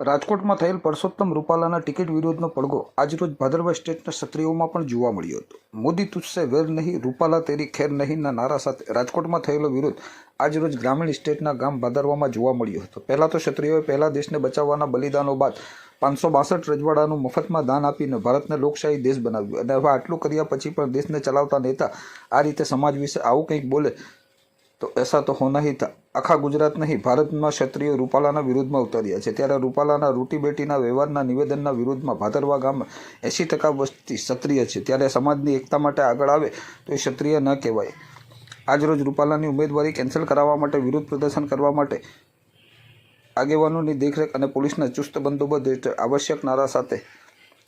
રાજકોટમાં થયેલ પરસોત્તમ રૂપાલાના ટિકિટ વિરોધનો પડઘો આજરોજ ભાદરવા સ્ટેટના ક્ષત્રિયોમાં પણ જોવા મળ્યો હતો. મોદી તુજસે વેર નહીં, રૂપાલા તેરી ખેર નહીંના નારા સાથે રાજકોટમાં થયેલો વિરોધ આજરોજ ગ્રામીણ સ્ટેટના ગામ ભાદરવામાં જોવા મળ્યો હતો. પહેલાં તો ક્ષત્રિયોએ પહેલા દેશને બચાવવાના બલિદાનો બાદ પાંચસો બાસઠ રજવાડાનું મફતમાં દાન આપીને ભારતને લોકશાહી દેશ બનાવ્યો. અને હવે આટલું કર્યા પછી પણ દેશને ચલાવતા નેતા આ રીતે સમાજ વિશે આવું કંઈક બોલે તો એસા તો હોના ही था આખા ગુજરાત નહીં ભારતમાં ક્ષત્રિયો રૂપાલાના વિરુદ્ધમાં ઉતર્યા છે. ત્યારે રૂપાલાના રૂટી બેટીના વ્યવહારના નિવેદનના વિરુદ્ધમાં ભાદરવા ગામમાં એંસી ટકા વસ્તી ક્ષત્રિય છે. ત્યારે સમાજની એકતા માટે આગળ આવે તો એ ક્ષત્રિય ન કહેવાય. આજરોજ રૂપાલાની ઉમેદવારી કેન્સલ કરાવવા માટે વિરોધ પ્રદર્શન કરવા માટે આગેવાનોની દેખરેખ અને પોલીસના ચુસ્ત બંદોબસ્ત હેઠળ આવશ્યક નારા સાથે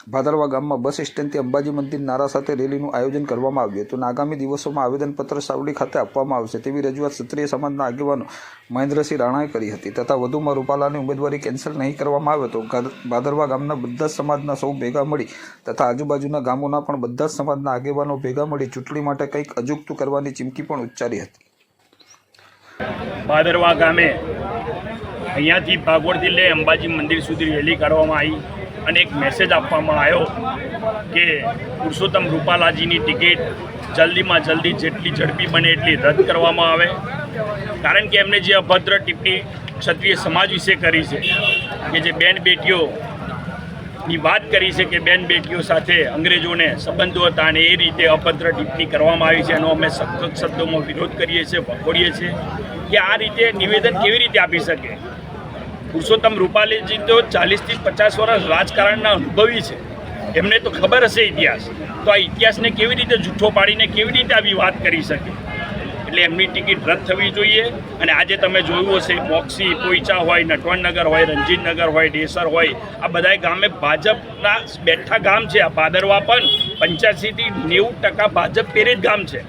ભાદરવા ગામમાં બસ સ્ટેન્ડથી અંબાજી મંદિર નારા સાથે રેલીનું આયોજન કરવામાં આવ્યું હતું આગામી દિવસોમાં આવેદનપત્ર સાવલી ખાતે આપવામાં આવશે તેવી રજૂઆત ક્ષત્રિય સમાજના આગેવાનો મહેન્દ્રસિંહ રાણાએ કરી હતી તથા વધુમાં રૂપાલાની ઉમેદવારી કેન્સલ નહીં કરવામાં આવે તો ભાદરવા ગામના બધા સમાજના સૌ ભેગા મળી તથા આજુબાજુના ગામોના પણ બધા સમાજના આગેવાનો ભેગા મળી ચૂંટણી માટે કંઈક અજુગતું કરવાની ચીમકી પણ ઉચ્ચારી હતી. ભાદરવા ગામે અહીંયાથી ભાગોળથી લઈ અંબાજી મંદિર સુધી રેલી કાઢવામાં આવી. અને એક મેસેજ આપવામાં આવ્યો કે પુરુષોત્તમ રૂપાલાજીની ટિકિટ જલ્દીમાં જલ્દી જેટલી ઝડપી બને એટલી રદ કરવામાં આવે. કારણ કે એમને જે અભદ્ર ટિપ્પણી ક્ષત્રિય સમાજ વિશે કરી છે, કે જે બેન બેટીઓની વાત કરી છે કે બેન બેટીઓ સાથે અંગ્રેજોને સંબંધો હતા અને એ રીતે અભદ્ર ટિપ્પણી કરવામાં આવી છે, એનો અમે સખત શબ્દોમાં વિરોધ કરીએ છીએ, વખોડીએ છીએ કે આ રીતે નિવેદન કેવી રીતે આપી શકે? પુરુષોત્તમ રૂપાલીજી તો ચાલીસથી પચાસ વર્ષ રાજકારણના અનુભવી છે. એમને તો ખબર હશે ઇતિહાસ. તો આ ઇતિહાસને કેવી રીતે જૂઠો પાડીને કેવી રીતે આવી વાત કરી શકે? એટલે એમની ટિકિટ રદ થવી જોઈએ અને આજે તમે જોયું હશે મોક્ષી પોઈચા હોય, નટવણનગર હોય, રણજીતનગર હોય, ડેસર હોય, આ બધાય ગામે ભાજપના બેઠા ગામ છે. આ ભાદરવા પણ પંચ્યાસીથી નેવું ટકા ભાજપ પ્રેરિત ગામ છે.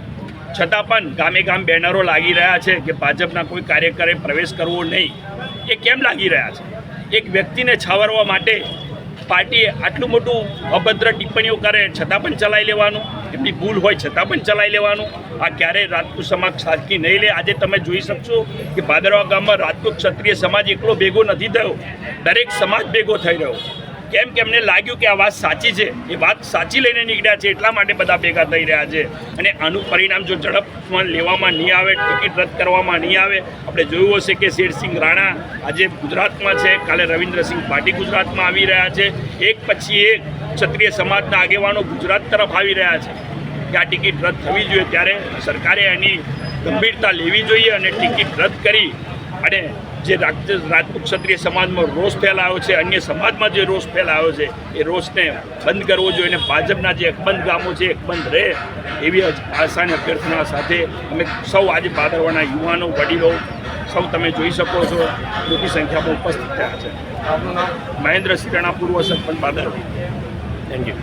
છતાં પણ ગામે ગામ બેનરો લાગી રહ્યા છે કે ભાજપના કોઈ કાર્યકરે પ્રવેશ કરવો નહીં. એ કેમ લાગી રહ્યા છે? એક વ્યક્તિને છાવરવા માટે પાર્ટીએ આટલું મોટું અભદ્ર ટિપ્પણીઓ કરે, છતાં પણ ચલાવી લેવાનું? એમની ભૂલ હોય, છતાં પણ ચલાવી લેવાનું? આ ક્યારેય રાજપૂત સમાજ સાચી નહીં લે? આજે તમે જોઈ શકશો કે ભાદરવા ગામમાં રાજપૂત ક્ષત્રિય સમાજ એકલો ભેગો નથી થયો. દરેક સમાજ ભેગો થઈ રહ્યો. કેમ કે એમને લાગ્યું કે આ વાત સાચી છે. એ વાત સાચી લઈને નીકળ્યા છે, એટલા માટે બધા ભેગા થઈ રહ્યા છે. અને આનું પરિણામ જો ઝડપમાં લેવામાં નહીં આવે, ટિકિટ રદ કરવામાં નહીં આવે, આપણે જોયું હશે કે શેરસિંહ રાણા આજે ગુજરાતમાં છે. કાલે રવિન્દ્રસિંહ પાટી ગુજરાતમાં આવી રહ્યા છે. એક પછી એક ક્ષત્રિય સમાજના આગેવાનો ગુજરાત તરફ આવી રહ્યા છે. કે આ ટિકિટ રદ થવી જોઈએ ત્યારે સરકારે એની ગંભીરતા લેવી જોઈએ અને ટિકિટ રદ કરી અને જે રાજ- રાજપૂત ક્ષત્રિય સમાજમાં રોષ ફેલાયો છે, અન્ય સમાજમાં જે રોષ ફેલાયો છે, એ રોષને બંધ કરવો જોઈએ અને ભાજપના જે અકબંધ ગામો છે અકબંધ રહે એવી આશાની અભ્યર્થના સાથે અમે સૌ આજે પાદરવાના યુવાનો, વડીલો, સૌ તમે જોઈ શકો છો, મોટી સંખ્યામાં ઉપસ્થિત થયા છે. મહેન્દ્ર સિંહ રાણા, પૂર્વ સરપંચ પાદરવા થેન્ક યુ